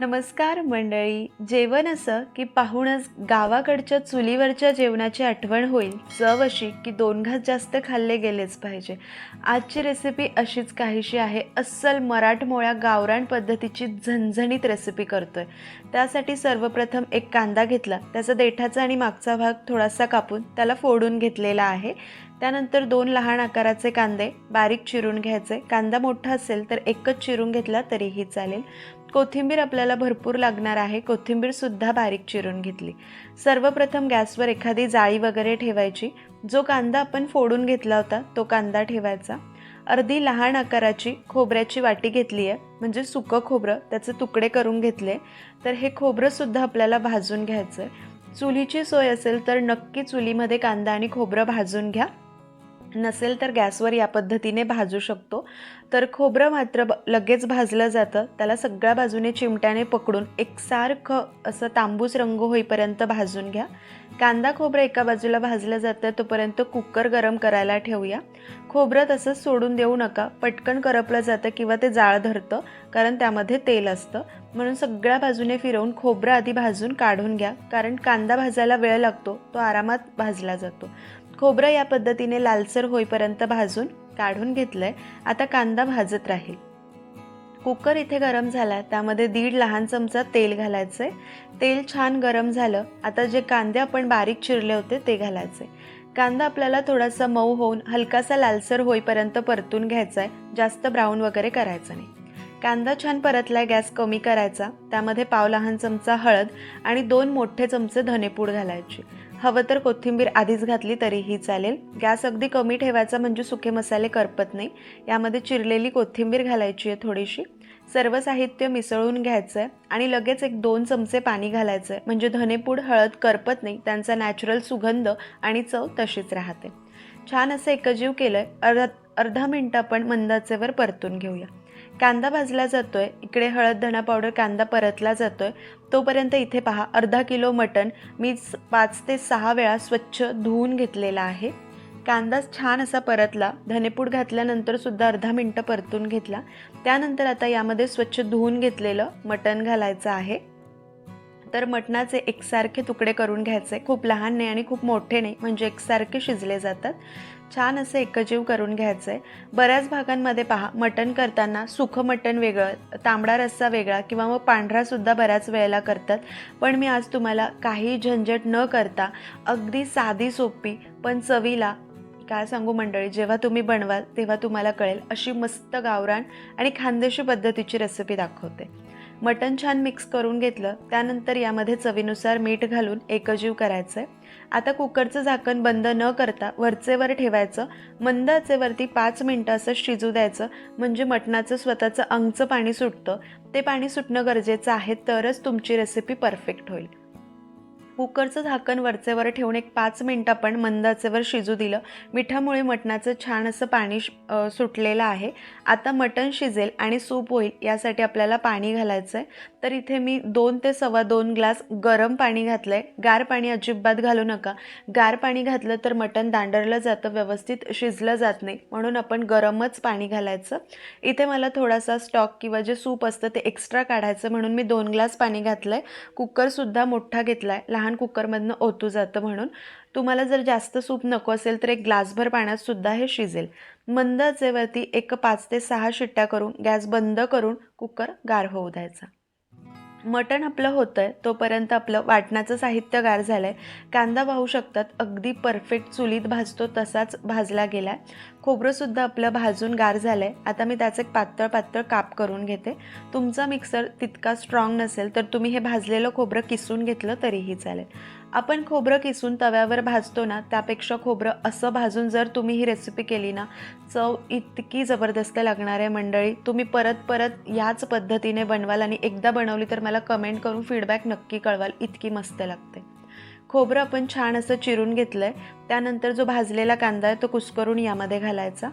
नमस्कार मंडळी. जेवण असं की पाहूनच गावाकडच्या चुलीवरच्या जेवणाची आठवण होईल. चव अशी की दोन घास जास्त खाल्ले गेलेच पाहिजे. आजची रेसिपी अशीच काहीशी आहे. अस्सल मराठमोळ्या गावरान पद्धतीची झणझणीत रेसिपी करतोय. त्यासाठी सर्वप्रथम एक कांदा घेतला. त्याचा देठाचा आणि मागचा भाग थोडासा कापून त्याला फोडून घेतलेला आहे. त्यानंतर दोन लहान आकाराचे कांदे बारीक चिरून घ्यायचे. कांदा मोठा असेल तर एकच चिरून घेतला तरीही चालेल. कोथिंबीर आपल्याला भरपूर लागणार आहे. कोथिंबीरसुद्धा बारीक चिरून घेतली. सर्वप्रथम गॅसवर एखादी जाळी वगैरे ठेवायची. जो कांदा आपण फोडून घेतला होता तो कांदा ठेवायचा. अर्धी लहान आकाराची खोबऱ्याची वाटी घेतली आहे म्हणजे सुकं खोबरं त्याचे तुकडे करून घेतले. तर हे खोबरंसुद्धा आपल्याला भाजून घ्यायचं आहे चुलीची सोय असेल तर नक्की चुलीमध्ये कांदा आणि खोबरं भाजून घ्या. नसेल तर गॅसवर या पद्धतीने भाजू शकतो. तर खोबरं मात्र ब लगेच भाजलं जातं. त्याला सगळ्या बाजूने चिमट्याने पकडून एकसारखं असं तांबूस रंग होईपर्यंत भाजून घ्या. कांदा खोबरं एका बाजूला भाजलं जातं तोपर्यंत कुकर गरम करायला ठेवूया. खोबरं तसंच सोडून देऊ नका. पटकन करपलं जातं किंवा ते जाळ धरतं कारण त्यामध्ये तेल असतं. म्हणून सगळ्या बाजूने फिरवून खोबरं आधी भाजून काढून घ्या. कारण कांदा भाजायला वेळ लागतो तो आरामात भाजला जातो. खोबरं या पद्धतीने लालसर होईपर्यंत भाजून काढून घेतलंय. आता कांदा भाजत राहील. कुकर इथे गरम झाला त्यामध्ये दीड लहान चमचा तेल घालायचं आहे तेल छान गरम झालं. आता जे कांदे आपण बारीक चिरले होते ते घालायचे कांदा आपल्याला थोडासा मऊ होऊन हलकासा लालसर होईपर्यंत परतून घ्यायचा आहे जास्त ब्राऊन वगैरे करायचं नाही. कांदा छान परतलाय गॅस कमी करायचा. त्यामध्ये पाव लहान चमचा हळद आणि दोन मोठे चमचे धनेपूड घालायची. हवं तर कोथिंबीर आधीच घातली तरीही चालेल. गॅस अगदी कमी ठेवायचा म्हणजे सुके मसाले करपत नाही. यामध्ये चिरलेली कोथिंबीर घालायची आहे थोडीशी. सर्व साहित्य मिसळून घ्यायचं आहे आणि लगेच एक दोन चमचे पाणी घालायचं आहे म्हणजे धनेपूड हळद करपत नाही त्यांचा नॅचरल सुगंध आणि चव तशीच राहते. छान असं एकजीव केलं आहे अर्धा अर्धा मिनटं आपण मंदाचेवर परतून घेऊया. कांदा भाजला जातोय इकडे हळद धणा पावडर कांदा परतला जातोय. तोपर्यंत इथे पहा अर्धा किलो मटण मी पाच ते सहा वेळा स्वच्छ धुवून घेतलेला आहे. कांदा छान असा परतला धनेपूड घातल्यानंतर सुद्धा अर्धा मिनटं परतून घेतला. त्यानंतर आता यामध्ये स्वच्छ धुवून घेतलेलं मटण घालायचं आहे. तर मटणाचे एकसारखे तुकडे करून घ्यायचे. खूप लहान नाही आणि खूप मोठे नाही म्हणजे एकसारखे शिजले जातात. छान असे एकजीव करून घ्यायचं. आहे बऱ्याच भागांमध्ये पहा मटण करताना सुखं मटण वेगळं तांबडा रस्सा वेगळा किंवा मग पांढरासुद्धा बऱ्याच वेळेला करतात. पण मी आज तुम्हाला काही झंझट न करता अगदी साधी सोपी पण चवीला काय सांगू मंडळी जेव्हा तुम्ही बनवाल तेव्हा तुम्हाला कळेल अशी मस्त गावरान आणि खानदेशी पद्धतीची रेसिपी दाखवते. मटण छान मिक्स करून घेतलं. त्यानंतर यामध्ये चवीनुसार मीठ घालून एकजीव करायचं आहे आता कुकरचं झाकण बंद न करता वरचेवर ठेवायचं. मंद आचेवरती पाच मिनटं असं शिजू द्यायचं. म्हणजे मटणाचं स्वतःचं अंगचं पाणी सुटतं. ते पाणी सुटणं गरजेचं आहे तरच तुमची रेसिपी परफेक्ट होईल. कुकरचं झाकण वरचेवर ठेवून एक पाच मिनटं आपण मंदाचेवर शिजू दिलं. मिठामुळे मटणाचं छान असं पाणी सुटलेलं आहे. आता मटण शिजेल आणि सूप होईल यासाठी आपल्याला पाणी घालायचं आहे तर इथे मी दोन ते सव्वा दोन ग्लास गरम पाणी घातलं आहे गार पाणी अजिबात घालू नका. गार पाणी घातलं तर मटण दांडरलं जातं व्यवस्थित शिजलं जात नाही. म्हणून आपण गरमच पाणी घालायचं. इथे मला थोडासा स्टॉक किंवा जे सूप असतं ते एक्स्ट्रा काढायचं म्हणून मी दोन ग्लास पाणी घातलं आहे कुकरसुद्धा मोठा घेतला आहे लहान कुकरमधनं ओतू जातं म्हणून. तुम्हाला जर जास्त सूप नको असेल तर एक ग्लासभर पाण्यात सुद्धा हे शिजेल. मंद आचेवरती एक पाच ते सहा शिट्ट्या करून गॅस बंद करून कुकर गार होऊ द्यायचा. मटण आपलं होतं आहे तोपर्यंत आपलं वाटणाचं साहित्य गार झालं आहे कांदा वाहू शकतात अगदी परफेक्ट चुलीत भाजतो तसाच भाजला गेला आहे खोबरंसुद्धा आपलं भाजून गार झालं आहे आता मी त्याचं एक पातळ पातळ काप करून घेते. तुमचा मिक्सर तितका स्ट्रॉंग नसेल तर तुम्ही हे भाजलेलं खोबरं किसून घेतलं तरीही चालेल. आपण खोबरं किसून तव्यावर भाजतो ना त्यापेक्षा खोबरं असं भाजून जर तुम्ही ही रेसिपी केली ना चव इतकी जबरदस्त लागणार आहे मंडळी. तुम्ही परत परत याच पद्धतीने बनवाल आणि एकदा बनवली तर मला कमेंट करून फीडबॅक नक्की कळवाल. इतकी मस्त लागते. खोबरं आपण छान असं चिरून घेतलं आहे त्यानंतर जो भाजलेला कांदा आहे तो कुस्करून यामध्ये घालायचा.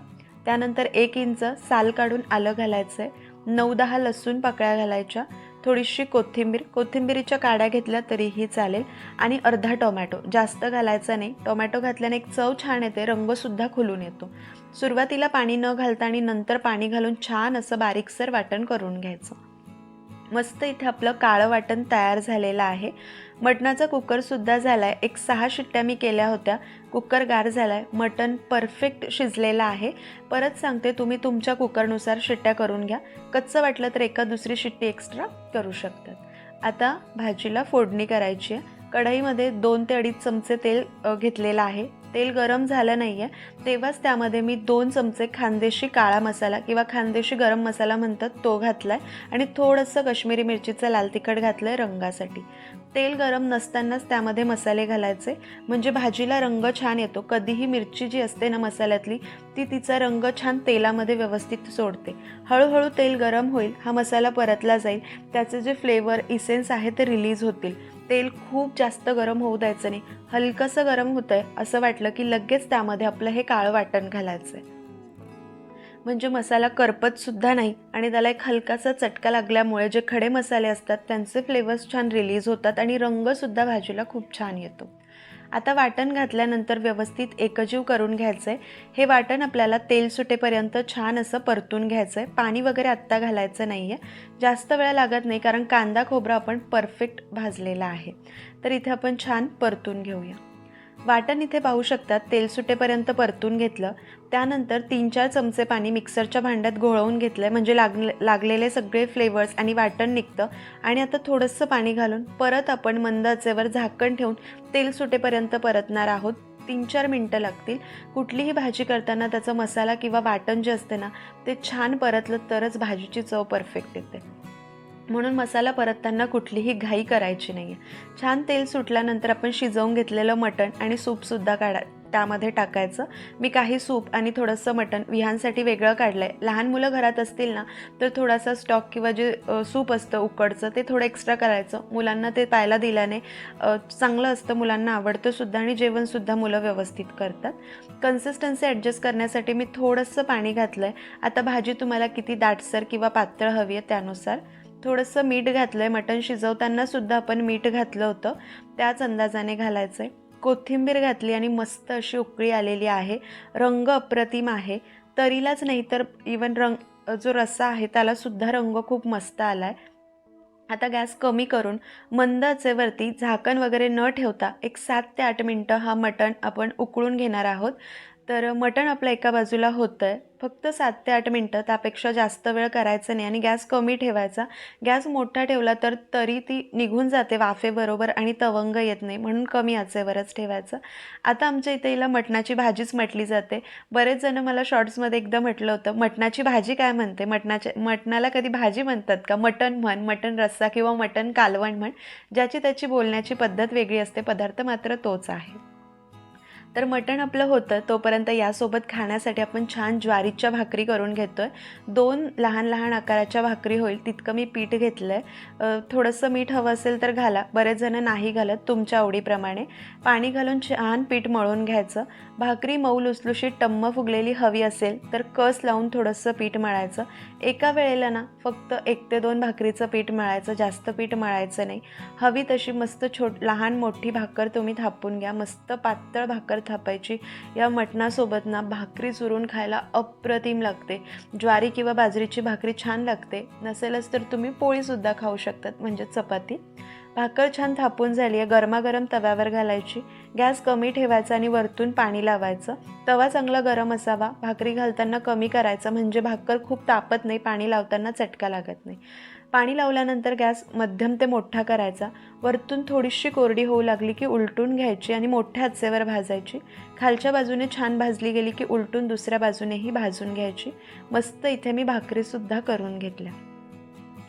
त्यानंतर एक इंच साल काढून आलं घालायचं आहे नऊ दहा लसूण पाकळ्या घालायच्या. थोडीशी कोथिंबीर कोथिंबीरीच्या काड्या घेतल्या तरीही चालेल. आणि अर्धा टोमॅटो जास्त घालायचा नाही. टोमॅटो घातल्याने एक चव छान येते रंगसुद्धा खुलून येतो. सुरुवातीला पाणी न घालता आणि नंतर पाणी घालून छान असं बारीकसर वाटण करून घ्यायचं. मस्त इथे आपलं काळं वाटण तयार झालेलं आहे. मटणाचा कुकरसुद्धा झाला आहे एक सहा शिट्ट्या मी केल्या होत्या. कुकर गार झाला आहे मटण परफेक्ट शिजलेलं आहे. परत सांगते तुम्ही तुमच्या कुकरनुसार शिट्ट्या करून घ्या. कच्चं वाटलं तर एका दुसरी शिट्टी एक्स्ट्रा करू शकतात. आता भाजीला फोडणी करायची आहे. कढईमध्ये दोन ते अडीच चमचे तेल घेतलेलं आहे. तेल गरम झालं नाही आहे तेव्हाच त्यामध्ये मी दोन चमचे खानदेशी काळा मसाला किंवा खानदेशी गरम मसाला म्हणतात तो घातला आहे आणि थोडंसं कश्मीरी मिरचीचं लाल तिखट घातलं आहे रंगासाठी. तेल गरम नसतानाच त्यामध्ये मसाले घालायचे म्हणजे भाजीला रंग छान येतो. कधीही मिरची जी असते ना मसाल्यातली ती तिचा रंग छान तेलामध्ये व्यवस्थित सोडते. हळूहळू तेल गरम होईल हा मसाला परतला जाईल त्याचे जे फ्लेवर इसेन्स आहे ते रिलीज होतील. तेल खूप जास्त गरम होऊ द्यायचं नाही. हलकंसं गरम होतं आहे असं वाटलं की लगेच त्यामध्ये आपलं हे काळं वाटण घालायचं आहे म्हणजे मसाला करपतसुद्धा नाही आणि त्याला एक हलकासा चटका लागल्यामुळे जे खडे मसाले असतात त्यांचे फ्लेवर्स छान रिलीज होतात आणि रंगसुद्धा भाजीला खूप छान येतो. आता वाटण घातल्यानंतर व्यवस्थित एकजीव करून घ्यायचं आहे हे वाटण आपल्याला तेल सुटेपर्यंत छान असं परतून घ्यायचं आहे पाणी वगैरे आत्ता घालायचं नाही आहे जास्त वेळ लागत नाही कारण कांदा खोबरा आपण परफेक्ट भाजलेला आहे. तर इथे आपण छान परतून घेऊया. वाटण इथे पाहू शकतात. तेल सुटेपर्यंत परतून घेतलं. त्यानंतर तीन चार चमचे पाणी मिक्सरच्या भांड्यात घोळवून घेतलं म्हणजे लागले लागलेले सगळे फ्लेवर्स आणि वाटण निघतं. आणि आता थोडंसं पाणी घालून परत आपण मंद आचेवर झाकण ठेवून तेल सुटेपर्यंत परतणार आहोत. तीन चार मिनटं लागतील. कुठलीही भाजी करताना त्याचा मसाला किंवा वाटण जे असते ना ते छान परतलं तरच भाजीची चव परफेक्ट येते. म्हणून मसाला परतताना कुठलीही घाई करायची नाही आहे छान तेल सुटल्यानंतर आपण शिजवून घेतलेलं मटण आणि सूपसुद्धा काढा. त्यामध्ये टाकायचं. मी काही सूप आणि थोडंसं मटण विहांसाठी वेगळं काढलं आहे लहान मुलं घरात असतील ना तर थोडासा स्टॉक किंवा जे सूप असतं उकडचं ते थोडं एक्स्ट्रा करायचं. मुलांना ते पाहायला दिल्याने चांगलं असतं मुलांना आवडतं सुद्धा आणि जेवणसुद्धा मुलं व्यवस्थित करतात. कन्सिस्टन्सी ॲडजस्ट करण्यासाठी मी थोडंसं पाणी घातलं आहे आता भाजी तुम्हाला किती दाटसर किंवा पातळ हवी आहे त्यानुसार थोडंसं मीठ घातलं आहे मटण शिजवताना सुद्धा आपण मीठ घातलं होतं. त्याच अंदाजाने घालायचं आहे कोथिंबीर घातली आणि मस्त अशी उकळी आलेली आहे. रंग अप्रतिम आहे. तरीलाच नाही तर इवन रंग जो रस्सा आहे त्यालासुद्धा रंग खूप मस्त आला आहे आता गॅस कमी करून मंद आचेवरती झाकण वगैरे न ठेवता एक सात ते आठ मिनटं हा मटण आपण उकळून घेणार आहोत. तर मटण आपलं एका बाजूला होतं आहे फक्त सात ते आठ मिनटं त्यापेक्षा जास्त वेळ करायचं नाही. आणि गॅस कमी ठेवायचा. गॅस मोठा ठेवला तर तरी ती निघून जाते वाफेबरोबर आणि तवंग येत नाही. म्हणून कमी आचेवरच ठेवायचं. आता आमच्या इथे हिला मटणाची भाजीच म्हटली जाते. बरेच जण मला शॉर्ट्समध्ये एकदा म्हटलं होतं मटणाची भाजी काय म्हणते? मटणाच्या मटणाला कधी भाजी म्हणतात का? मटण म्हण मटण रस्सा किंवा मटण कालवण म्हण. ज्याची त्याची बोलण्याची पद्धत वेगळी असते. पदार्थ मात्र तोच आहे. तर मटण आपलं होतं तोपर्यंत यासोबत खाण्यासाठी आपण छान ज्वारीच्या भाकरी करून घेतो आहे दोन लहान लहान आकाराच्या भाकरी होईल तितकं मी पीठ घेतलं आहे थोडंसं मीठ हवं असेल तर घाला. बरेच जण नाही घालत तुमच्या आवडीप्रमाणे. पाणी घालून छान पीठ मळून घ्यायचं. भाकरी मऊ लुसलुशीत टम्म फुगलेली हवी असेल तर कस लावून थोडंसं पीठ मळायचं. एका वेळेला ना फक्त एक ते दोन भाकरीचं पीठ मळायचं जास्त पीठ मळायचं नाही. हवी तशी मस्त छोट लहान मोठी भाकर तुम्ही थापून घ्या. मस्त पातळ भाकर थापायची. या मटणासोबत ना भाकरी चुरून खायला अप्रतिम लागते. ज्वारी किंवा बाजरीची भाकरी छान लागते. नसेलच तर तुम्ही पोळीसुद्धा खाऊ शकतात म्हणजे चपाती. भाकर छान थापून झाली आहे. गरमागरम तव्यावर घालायची. गॅस कमी ठेवायचा आणि वरतून पाणी लावायचं. तवा चांगला गरम असावा. भाकरी घालताना कमी करायचं म्हणजे भाकर खूप तापत नाही पाणी लावताना चटका लागत नाही. पाणी लावल्यानंतर गॅस मध्यम ते मोठा करायचा. वरतून थोडीशी कोरडी होऊ लागली की उलटून घ्यायची आणि मोठ्या हातसेवर भाजायची. खालच्या बाजूने छान भाजली गेली की उलटून दुसऱ्या बाजूनेही भाजून घ्यायची. मस्त इथे मी भाकरीसुद्धा करून घेतल्या.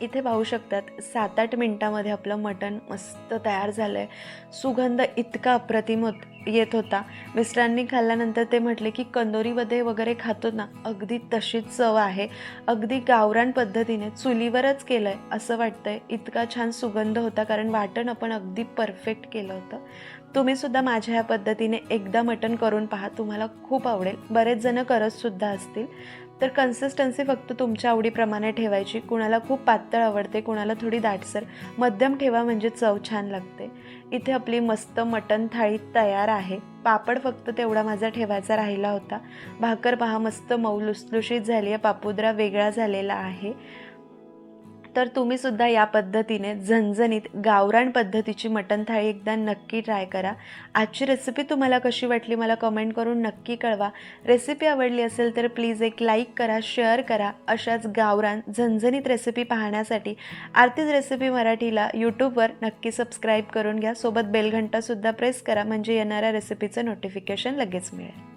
इथे पाहू शकतात सात आठ मिनटामध्ये आपलं मटण मस्त तयार झालं आहे सुगंध इतका अप्रतिम होत येत होता. मिस्टरांनी खाल्ल्यानंतर ते म्हटले की कंदोरीमध्ये वगैरे खातो ना अगदी तशीच चव आहे. अगदी गावरान पद्धतीने चुलीवरच केलं आहे असं वाटतंय. इतका छान सुगंध होता कारण वाटण आपण अगदी परफेक्ट केलं होतं. तुम्हीसुद्धा माझ्या ह्या पद्धतीने एकदा मटण करून पहा तुम्हाला खूप आवडेल. बरेच जणं करतसुद्धा असतील. तर कन्सिस्टन्सी फक्त तुमच्या आवडीप्रमाणे ठेवायची. कुणाला खूप पातळ आवडते कुणाला थोडी दाटसर. मध्यम ठेवा म्हणजे चव छान लागते. इथे आपली मस्त मटण थाळी तयार आहे. पापड फक्त तेवढा माझा ठेवायचा राहिला होता. भाकर पहा मस्त मऊ लुसलुशीत झाली आहे पापुद्रा वेगळा झालेला आहे. तर तुम्हीसुद्धा या पद्धतीने झणझणीत गावरान पद्धतीची मटण थाळी एकदा नक्की ट्राय करा. आजची रेसिपी तुम्हाला कशी वाटली मला कमेंट करून नक्की कळवा. रेसिपी आवडली असेल तर प्लीज एक लाईक करा शेअर करा अशाच गावरान झणझणीत रेसिपी पाहण्यासाठी. आरतीच रेसिपी मराठीला यूट्यूबवर नक्की सबस्क्राईब करून घ्या. सोबत बेलघंटासुद्धा प्रेस करा म्हणजे येणाऱ्या रेसिपीचं नोटिफिकेशन लगेच मिळेल.